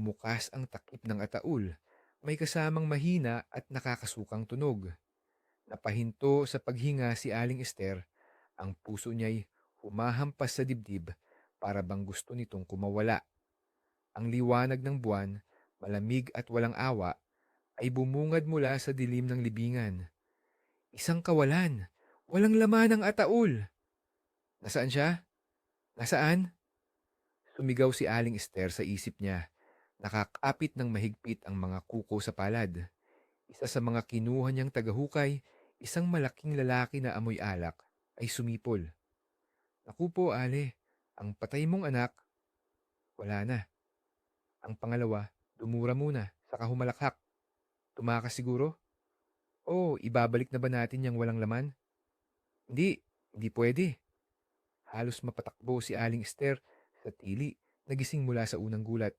bumukas ang takip ng ataul. May kasamang mahina at nakakasukang tunog. Napahinto sa paghinga si Aling Esther. Ang puso niya'y humahampas sa dibdib para bang gusto nitong kumawala. Ang liwanag ng buwan, malamig at walang awa, ay bumungad mula sa dilim ng libingan. Isang kawalan. Walang laman ang ataul. Nasaan siya? Nasaan? Sumigaw si Aling Esther sa isip niya. Nakakapit ng mahigpit ang mga kuko sa palad. Isa sa mga kinuha niyang tagahukay, isang malaking lalaki na amoy alak, ay sumipol. Naku po, Ale, ang patay mong anak, wala na. Ang pangalawa, dumura muna, saka humalakhak. Tumakas siguro? O, ibabalik na ba natin yung walang laman? Hindi, hindi pwede. Halos mapatakbo si Aling Esther sa tili, nagising mula sa unang gulat.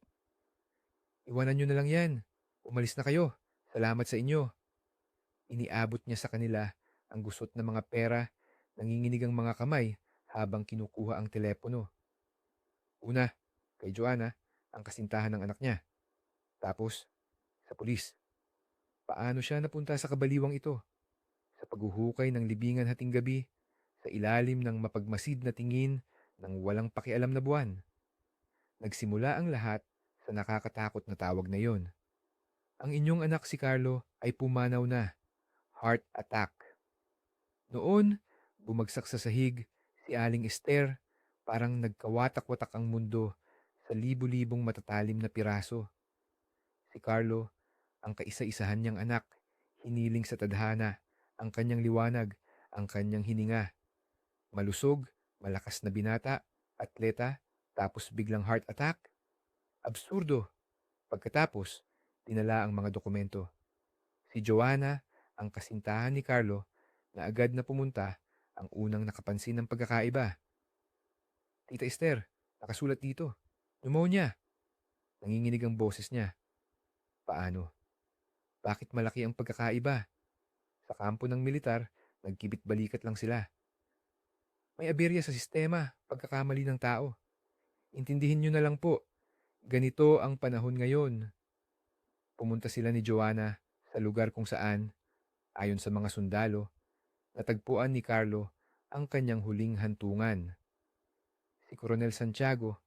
Iwanan nyo na lang yan. Umalis na kayo. Salamat sa inyo. Iniabot niya sa kanila ang gusot ng mga pera, nanginginig ang mga kamay habang kinukuha ang telepono. Una, kay Joanna, ang kasintahan ng anak niya. Tapos, sa pulis. Paano siya napunta sa kabaliwang ito? Sa paghuhukay ng libingan hating gabi, sa ilalim ng mapagmasid na tingin ng walang pakialam na buwan. Nagsimula ang lahat sa nakakatakot na tawag na yon. Ang inyong anak si Carlo ay pumanaw na. Heart attack. Noon, bumagsak sa sahig si Aling Esther parang nagkawatak-watak ang mundo sa libu-libong matatalim na piraso. Si Carlo, ang kaisa-isahan niyang anak, hiniling sa tadhana, ang kanyang liwanag, ang kanyang hininga. Malusog, malakas na binata, atleta, tapos biglang heart attack. Absurdo. Pagkatapos, dinala ang mga dokumento. Si Joanna, ang kasintahan ni Carlo, na agad na pumunta, ang unang nakapansin ng pagkakaiba. Tita Esther, nakasulat dito. Pneumonia. Nanginginig ang boses niya. Paano? Bakit malaki ang pagkakaiba? Sa kampo ng militar, nagkibit balikat lang sila. May aberya sa sistema, pagkakamali ng tao. Intindihin nyo na lang po, ganito ang panahon ngayon. Pumunta sila ni Joanna sa lugar kung saan, ayon sa mga sundalo, natagpuan ni Carlo ang kanyang huling hantungan. Si Coronel Santiago,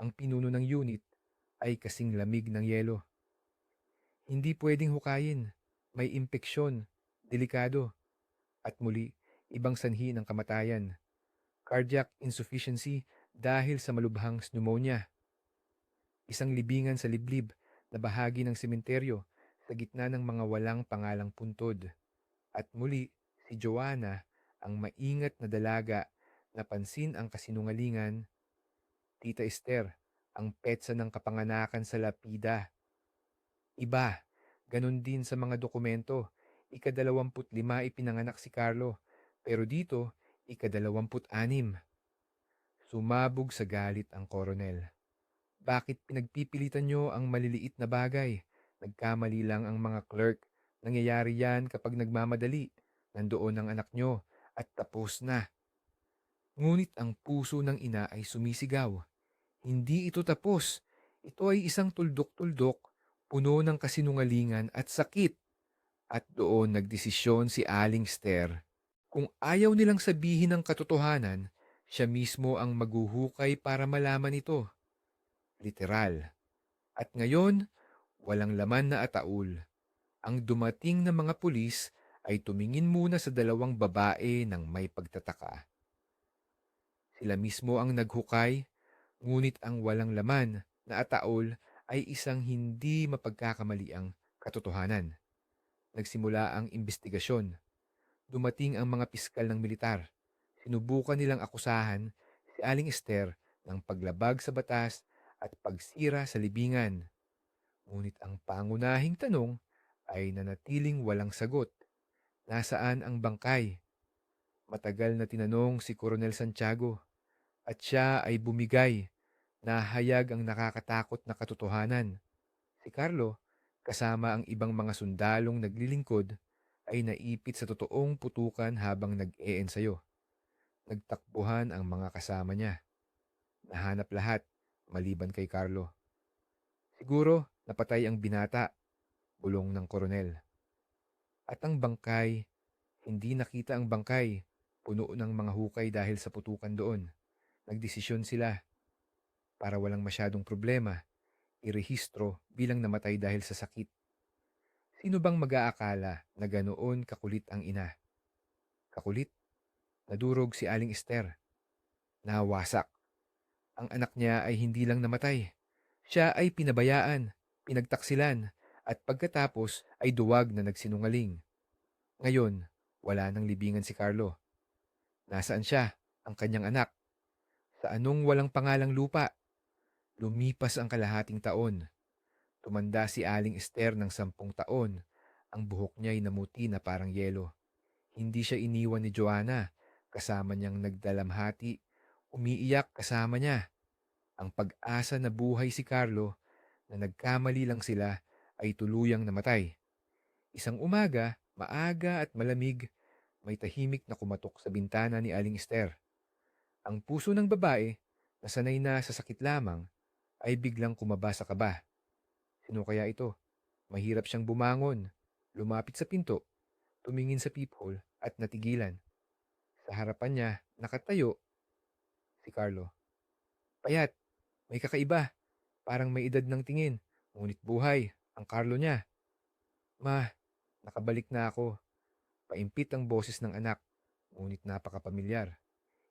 ang pinuno ng unit, ay kasing lamig ng yelo. Hindi pwedeng hukayin, may impeksyon, delikado, at muli, ibang sanhi ng kamatayan. Cardiac insufficiency dahil sa malubhang pneumonia. Isang libingan sa liblib na bahagi ng sementeryo sa gitna ng mga walang pangalang puntod. At muli, si Joanna, ang maingat na dalaga, napansin ang kasinungalingan. Tita Esther, ang petsa ng kapanganakan sa lapida. Iba, ganun din sa mga dokumento. Ikadalawamput lima ipinanganak si Carlo, pero dito, ikadalawamput anim. Sumabog sa galit ang koronel. Bakit pinagpipilitan nyo ang maliliit na bagay? Nagkamali lang ang mga clerk. Nangyayari yan kapag nagmamadali. Nandoon ang anak nyo at tapos na. Ngunit ang puso ng ina ay sumisigaw. Hindi ito tapos. Ito ay isang tuldok-tuldok, puno ng kasinungalingan at sakit. At doon nagdesisyon si Aling Ster. Kung ayaw nilang sabihin ang katotohanan, siya mismo ang maghuhukay para malaman ito. Literal. At ngayon, walang laman na ataul. Ang dumating na mga pulis ay tumingin muna sa dalawang babae ng may pagtataka. Sila mismo ang naghukay, ngunit ang walang laman na ataol ay isang hindi mapagkakamaliang katotohanan. Nagsimula ang investigasyon. Dumating ang mga piskal ng militar. Sinubukan nilang akusahan si Aling Esther ng paglabag sa batas at pagsira sa libingan. Ngunit ang pangunahing tanong ay nanatiling walang sagot. Nasaan ang bangkay? Matagal na tinanong si Coronel Santiago at siya ay bumigay. Nahayag ang nakakatakot na katotohanan. Si Carlo, kasama ang ibang mga sundalong naglilingkod, ay naipit sa totoong putukan habang nag-eensayo. Nagtakbuhan ang mga kasama niya. Nahanap lahat, maliban kay Carlo. Siguro napatay ang binata, bulong ng koronel. At ang bangkay, hindi nakita ang bangkay, puno ng mga hukay dahil sa putukan doon. Nagdesisyon sila para walang masyadong problema, irehistro bilang namatay dahil sa sakit. Sino bang mag-aakala na ganoon kakulit ang ina? Kakulit? Nadurog si Aling Esther. Nawasak. Ang anak niya ay hindi lang namatay. Siya ay pinabayaan, pinagtaksilan, at pagkatapos ay duwag na nagsinungaling. Ngayon, wala nang libingan si Carlo. Nasaan siya, ang kanyang anak? Sa anong walang pangalang lupa? Lumipas ang kalahating taon. Tumanda si Aling Esther ng sampung taon. Ang buhok niya ay namuti na parang yelo. Hindi siya iniwan ni Joanna. Kasama niyang nagdalamhati. Umiiyak kasama niya. Ang pag-asa na buhay si Carlo na nagkamali lang sila ay tuluyang namatay. Isang umaga, maaga at malamig, may tahimik na kumatok sa bintana ni Aling Esther. Ang puso ng babae, na sanay na sa sakit lamang, ay biglang kumaba sa kaba. Sino kaya ito? Mahirap siyang bumangon, lumapit sa pinto, tumingin sa peephole at natigilan. Sa harapan niya, nakatayo, si Carlo. Payat, may kakaiba, parang may edad ng tingin, ngunit buhay, ang Carlo niya. Ma, nakabalik na ako. Paimpit ang boses ng anak, ngunit napakapamilyar.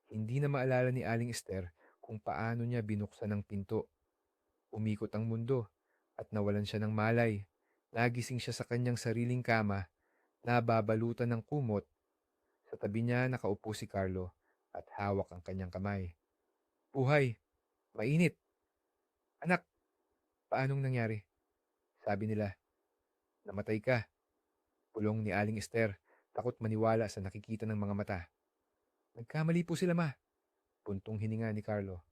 Hindi na maalala ni Aling Esther kung paano niya binuksan ang pinto. Umikot ang mundo at nawalan siya ng malay. Nagising siya sa kanyang sariling kama, nababalutan ng kumot. Sa tabi niya nakaupo si Carlo at hawak ang kanyang kamay. Buhay, mainit. Anak, paanong nangyari? Sabi nila, namatay ka. Pulong ni Aling Esther, takot maniwala sa nakikita ng mga mata. Nagkamali po sila ma. Puntong hininga ni Carlo.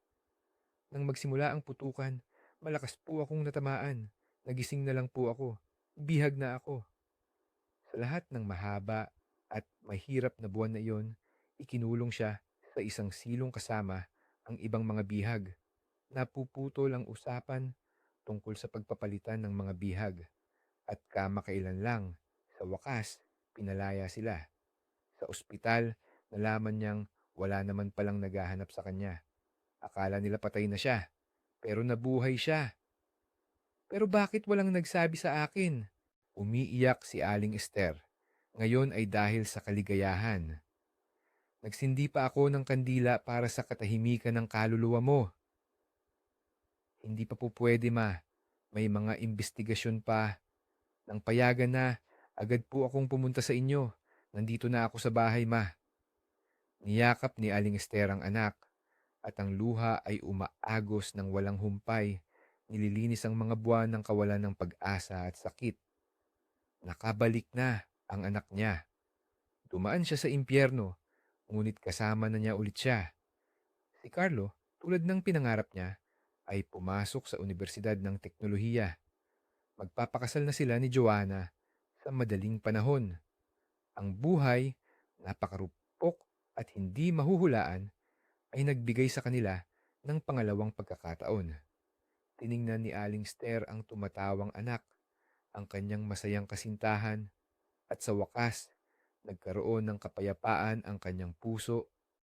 Nang magsimula ang putukan, malakas po akong natamaan. Nagising na lang po ako. Bihag na ako. Sa lahat ng mahaba at mahirap na buwan na iyon, ikinulong siya sa isang silong kasama ang ibang mga bihag. Napuputol ang usapan tungkol sa pagpapalitan ng mga bihag. At kamakailan lang, sa wakas, pinalaya sila. Sa ospital, nalaman niyang wala naman palang naghahanap sa kanya. Akala nila patay na siya, pero nabuhay siya. Pero bakit walang nagsabi sa akin? Umiiyak si Aling Esther. Ngayon ay dahil sa kaligayahan. Nagsindi pa ako ng kandila para sa katahimikan ng kaluluwa mo. Hindi pa po pwede ma. May mga investigasyon pa. Nang payagan na, agad po akong pumunta sa inyo. Nandito na ako sa bahay ma. Niyakap ni Aling Esther ang anak at ang luha ay umaagos ng walang humpay. Nililinis ang mga buwan ng kawalan ng pag-asa at sakit. Nakabalik na ang anak niya. Dumaan siya sa impyerno, ngunit kasama na niya ulit siya. Si Carlo, tulad ng pinangarap niya, ay pumasok sa Universidad ng Teknolohiya. Magpapakasal na sila ni Joanna sa madaling panahon. Ang buhay, napakarupok at hindi mahuhulaan, ay nagbigay sa kanila ng pangalawang pagkakataon. Tiningnan ni Aling Stern ang tumatawang anak, ang kanyang masayang kasintahan, at sa wakas, nagkaroon ng kapayapaan ang kanyang puso